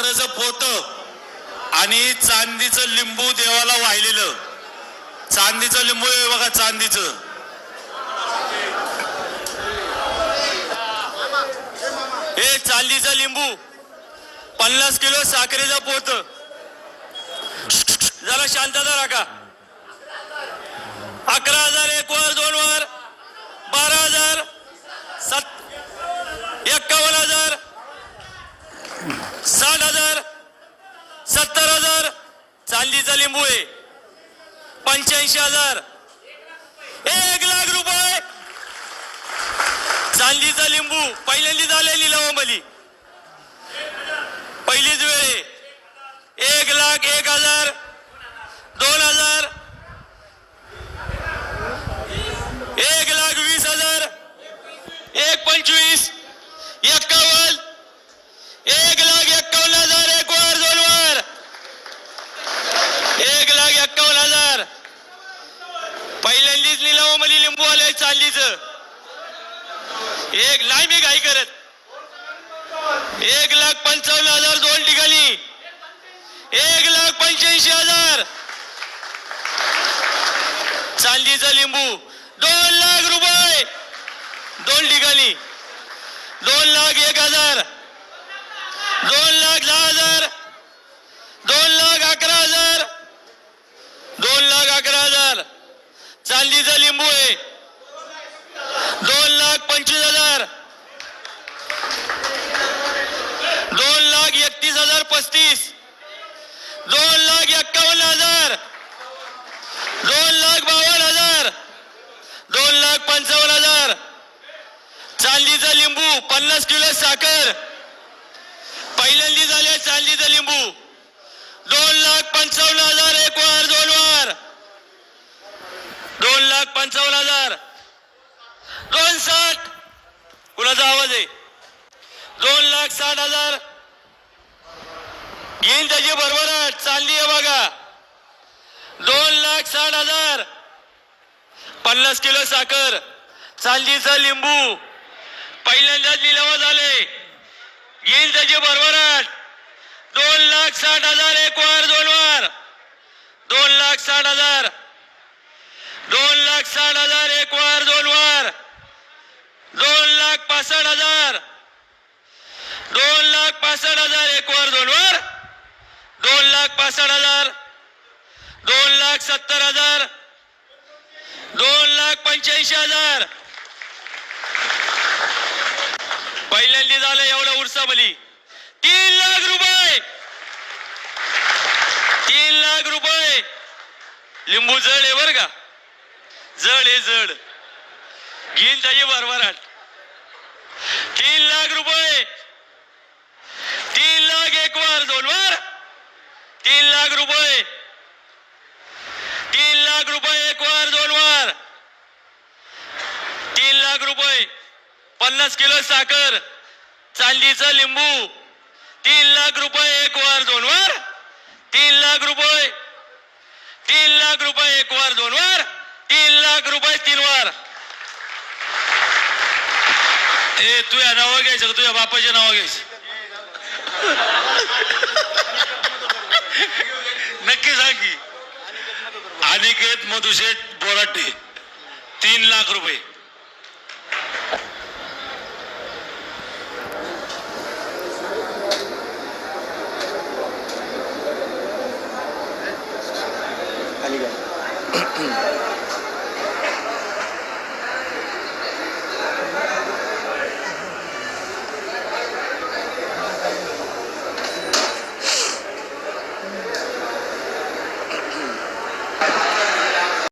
साखरेचं पोत आणि चांदीचं लिंबू देवाला वाहिलेलं. चांदीचं लिंबू आहे बघा चांदीचं. हे चांदीचं लिंबू. पन्नास किलो साखरेचं पोत. जरा शांतता राखा. अकरा हजार एक वर दोन वर बारा हजार सत एक्कावन्न हजार साठ हजार सत्तर हजार चांदीचा लिंबू आहे पंच्याऐंशी हजार. एक लाख रुपये. चांदीचा लिंबू पहिल्यांदी झाले लिलावामली पहिलीच वेळ आहे. एक लाख एक हजार दोन हजार एक लाख वीस हजार एक पंचवीस एक्कावन्न एक लाख एक्कावन्न हजार एक वर दोन वर एक लाख एक्कावन्न हजार पहिल्यांदीच लिलावामध्ये चाललीच. एक नाही मी काही करत. एक लाख पंचावन्न हजार दोन ठिकाणी एक लाख पंच्याऐंशी हजार. चांदीचा लिंबू. दोन लाख रुपये. दोन ठिकाणी दोन लाख एक हजार. दोन लाख दहा हजार. दोन लाख अकरा हजार. दोन लाख अकरा हजार. चांदीचा लिंबू आहे दोन लाख पंचवीस हजार दोन लाख एकतीस हजार पस्तीस दोन लाख एक्कावन्न हजार दोन लाख बावन्न हजार दोन लाख पंचावन्न हजार चांदीचा लिंबू पन्नास किलो साखर. पहिल्यांदी झाले चांदीचा लिंबू. दोन लाख पंचावन्न हजार एक वर दोन वर. दोन लाख पंचावन्न हजार. दोन साठ. कुणाचा आवाज आहे? दोन लाख साठ हजार. घेईन त्याची बरोबर चालली आहे बघा. दोन लाख साठ हजार. पन्नास किलो साखर. चांदीचा लिंबू. पहिल्यांदाच लिलावा झाले येईल त्याची बरोबर दोन लाख साठ हजार एक वर दोन वर दोन लाख साठ हजार. दोन लाख साठ हजार एक वर दोन वर दोन लाख पासष्ट हजार. दोन लाख पासष्ट हजार एक वर दोन वर दोन लाख पासष्ट हजार. दोन लाख सत्तर हजार. दोन लाख पंच्याऐंशी हजार. पहिल्यांदा झालं एवढं उरसामली तीन लाख रुपये. तीन लाख रुपये. लिंबू जड आहे बर का? जड आहे जड. घेईन त्याची भरभराट. तीन लाख रुपये. तीन लाख एक वर दोन वर. तीन लाख रुपये. तीन लाख रुपये एक वर दोन वर. तीन लाख रुपये. पन्नास किलो साखर चांदीचा लिंबू तीन लाख रुपये एक वर दोन वर तीन लाख रुपये तीन लाख रुपये एक वर दोन वर तीन लाख रुपये तीन वर. ए तुझ्या नावं घ्यायचं का? तुझ्या बापाचे नाव घ्यायचं? नक्की सांग की. अनिकेत मधुशेठ बोराटे तीन लाख रुपये.